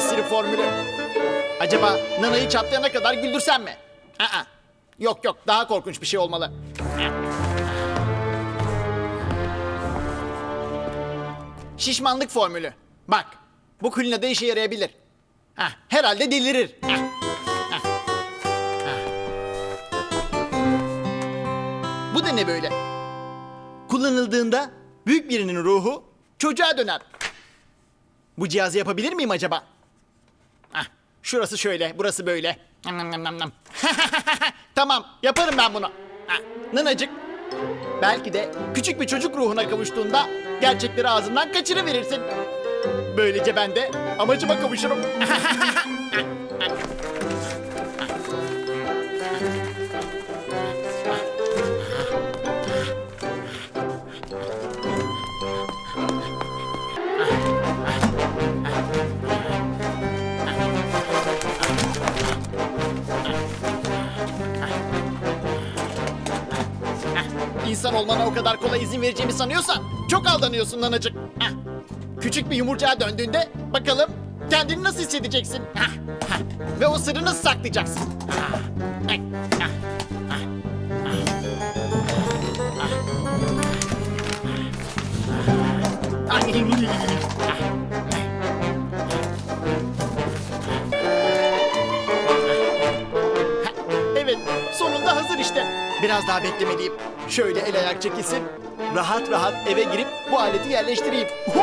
formülü. Acaba Nana'yı çatlayana kadar güldürsem mi? Aa, yok yok daha korkunç bir şey olmalı. Şişmanlık formülü. Bak bu kulinada işe yarayabilir. Heh, herhalde delirir. Heh, heh, heh. Bu da ne böyle? Kullanıldığında büyük birinin ruhu çocuğa döner. Bu cihazı yapabilir miyim acaba? Şurası şöyle, burası böyle. Tamam, yaparım ben bunu. Heh, Nınacık. Belki de küçük bir çocuk ruhuna kavuştuğunda gerçekleri ağzından kaçırıverirsin. Böylece ben de amacıma kavuşurum. İnsan olmana o kadar kolay izin vereceğimi sanıyorsan çok aldanıyorsun nanacık. Heh. Küçük bir yumurcağa döndüğünde bakalım kendini nasıl hissedeceksin? Heh, heh. Ve o sırrı nasıl saklayacaksın? Ah, eh, ah, ah, ah, ah. Ay, Evet, sonunda hazır işte. Biraz daha beklemeliyim. Şöyle el ayak çekilsin. Rahat rahat eve girip bu aleti yerleştireyim.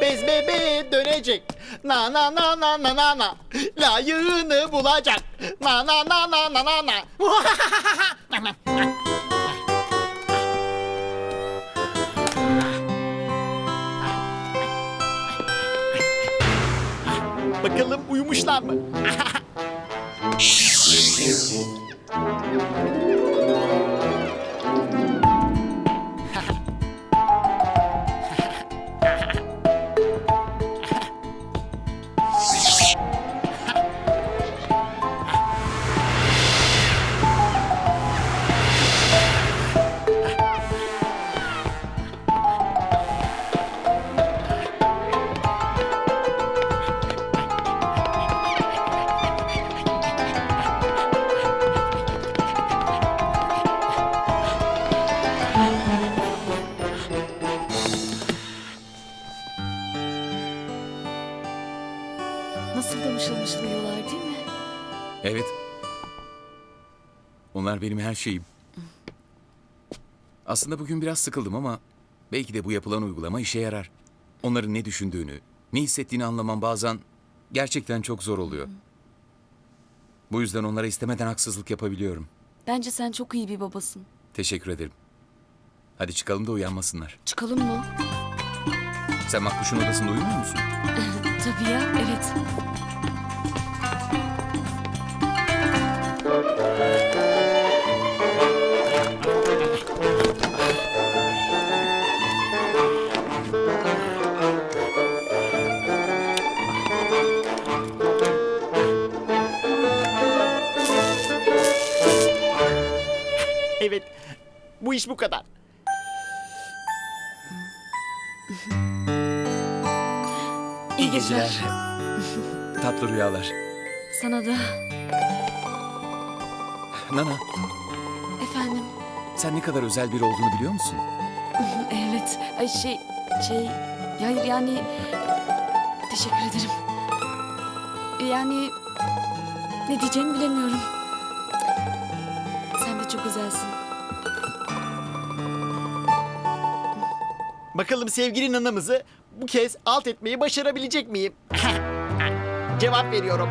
Bez bebeğe dönecek. Na na na na na na na. Layığını bulacak. Na na na na na na na. Bakalım uyumuşlar mı? Onlar benim her şeyim. Aslında bugün biraz sıkıldım ama belki de bu yapılan uygulama işe yarar. Onların ne düşündüğünü, ne hissettiğini anlamam bazen gerçekten çok zor oluyor. Bu yüzden onlara istemeden haksızlık yapabiliyorum. Bence sen çok iyi bir babasın. Teşekkür ederim. Hadi çıkalım da uyanmasınlar. Çıkalım mı? Sen Makbuş'un odasında uyumuyor musun? Tabii ya, evet. Bu iş bu kadar. İyi geceler. Tatlı rüyalar. Sana da. Nana, Efendim. sen ne kadar özel biri olduğunu biliyor musun? Evet. Ay şey, şey... Hayır yani... Teşekkür ederim. Yani... Ne diyeceğimi bilemiyorum. Sen de çok özelsin. Bakalım sevgili nanamızı bu kez alt etmeyi başarabilecek miyim? Cevap veriyorum.